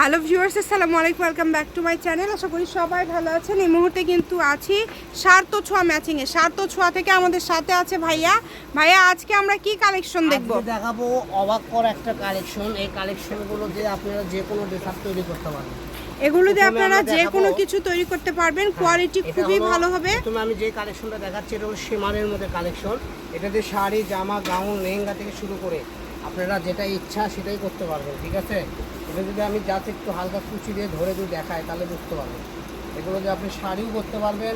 Hello viewers আসসালামু আলাইকুম welcome back to my channel আশা করি সবাই ভালো আছেন। এই মুহূর্তে কিন্তু আছি সার্থ ছোঁয়া ম্যাচিংয়ে সার্থ ছোঁয়া থেকে আমাদের সাথে আছে ভাইয়া। ভাইয়া আজকে আমরা কি কালেকশন দেখব? দেখাবো অবাক কর একটা কালেকশন এই কালেকশনগুলো দিয়ে আপনারা যে কোনো ড্রেস তৈরি করতে পারবেন। এগুলো দিয়ে আপনারা যে কোনো কিছু তৈরি করতে পারবেন। কোয়ালিটি খুবই ভালো হবে। প্রথমে আমি যে কালেকশনটা দেখাচ্ছি এটা হলো সীমানের মধ্যে কালেকশন এটা এটাতে শাড়ি জামা গাউন লেহেঙ্গা থেকে শুরু করে আপনারা যেটা ইচ্ছা সেটাই করতে পারবেন ঠিক আছে? এটা যদি আমি যাতে একটু হালকা কুচি দিয়ে ধরে যদি দেখাই তাহলে বুঝতে পারবেন। এগুলো দিয়ে আপনি শাড়িও করতে পারবেন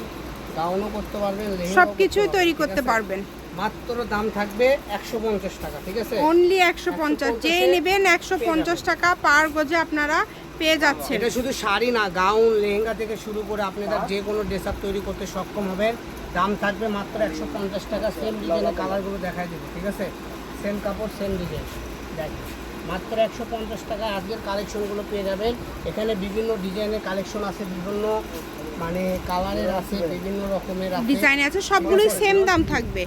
গাউনও করতে পারবেন সব কিছুই তৈরি করতে পারবেন। মাত্র দাম থাকবে একশো পঞ্চাশ টাকা ঠিক আছে? অনলি একশো পঞ্চাশ। যে নেবেন একশো পঞ্চাশ টাকা পার গজে আপনারা পেয়ে যাচ্ছেন। এটা শুধু শাড়ি না গাউন লেহেঙ্গা থেকে শুরু করে আপনারা যে কোনো ড্রেস আপ তৈরি করতে সক্ষম হবেন। দাম থাকবে মাত্র একশো পঞ্চাশ টাকা সেম ডিজাইনের কালারগুলো দেখাই দেবে ঠিক আছে? সেম কাপড় সেম ডিজাইন দেখেন মাত্র একশো পঞ্চাশ টাকা আজকের কালেকশনগুলো পেয়ে যাবেন এখানে বিভিন্ন ডিজাইনের কালেকশন আছে বিভিন্ন মানে কালারের আছে বিভিন্ন রকমের আছে। ডিজাইন আছে সবগুলোই সেম দাম থাকবে।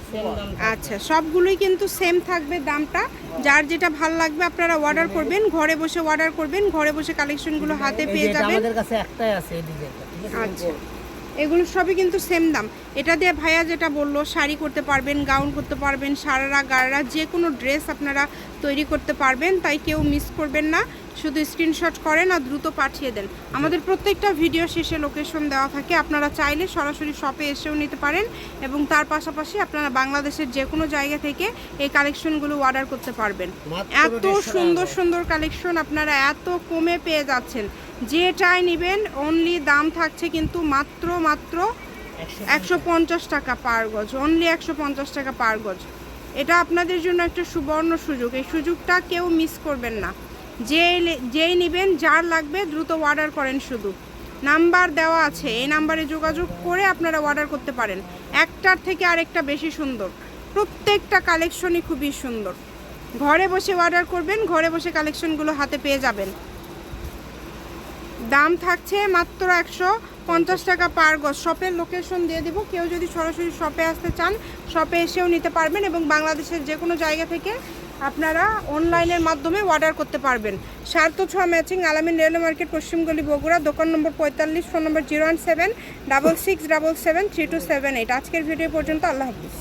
আচ্ছা সবগুলোই কিন্তু সেম থাকবে দামটা। যার যেটা ভালো লাগবে আপনারা অর্ডার করবেন ঘরে বসে অর্ডার করবেন ঘরে বসে কালেকশনগুলো হাতে পেয়ে যাবেন। আমাদের কাছে একটাই আছে এই ডিজাইনটা ঠিক আছে? আচ্ছা। এগুলো সবই কিন্তু সেম দাম। এটা দিয়ে ভাইয়া যেটা বলল শাড়ি করতে পারবেন গাউন করতে পারবেন সারারা গাড়রা যে কোনো ড্রেস আপনারা তৈরি করতে পারবেন তাই কেউ মিস করবেন না। শুধু স্ক্রিনশট করেন আর দ্রুত পাঠিয়ে দেন। আমাদের প্রত্যেকটা ভিডিও শেষে লোকেশন দেওয়া থাকে। আপনারা চাইলে সরাসরি শপে এসেও নিতে পারেন এবং তার পাশাপাশি আপনারা বাংলাদেশের যে কোনো জায়গা থেকে এই কালেকশনগুলো অর্ডার করতে পারবেন। এত সুন্দর সুন্দর কালেকশন আপনারা এত কমে পেয়ে যাচ্ছেন। যেটাই নেবেন অনলি দাম থাকছে কিন্তু মাত্র মাত্র একশো পঞ্চাশ টাকা পার গজ অনলি একশো পঞ্চাশ টাকা পার গজ। এটা আপনাদের জন্য একটা সুবর্ণ সুযোগ। এই সুযোগটা কেউ মিস করবেন না। যে যেই নেবেন, যার লাগবে দ্রুত অর্ডার করেন শুধু। নাম্বার দেওয়া আছে, এই নাম্বারে যোগাযোগ করে আপনারা অর্ডার করতে পারেন। একটার থেকে আরেকটা বেশি সুন্দর। প্রত্যেকটা কালেকশনই খুবই সুন্দর। ঘরে বসে অর্ডার করবেন, ঘরে বসে কালেকশনগুলো হাতে পেয়ে যাবেন। দাম থাকছে মাত্র একশো পঞ্চাশ টাকা পার গজ। শপের লোকেশন দিয়ে দিব। কেউ যদি সরাসরি শপে আসতে চান শপে এসেও নিতে পারবেন এবং বাংলাদেশের যে কোনো জায়গা থেকে আপনারা অনলাইনের মাধ্যমে অর্ডার করতে পারবেন। সার্থ ছোঁয়া ম্যাচিং আলামিন রেলওয়ে মার্কেট, পশ্চিমগলি, বগুড়া, দোকান নম্বর পঁয়তাল্লিশ, ফোন নম্বর zero one seven, double six, double seven, three two seven eight. আজকের ভিডিও পর্যন্ত আল্লাহ হাফিজ।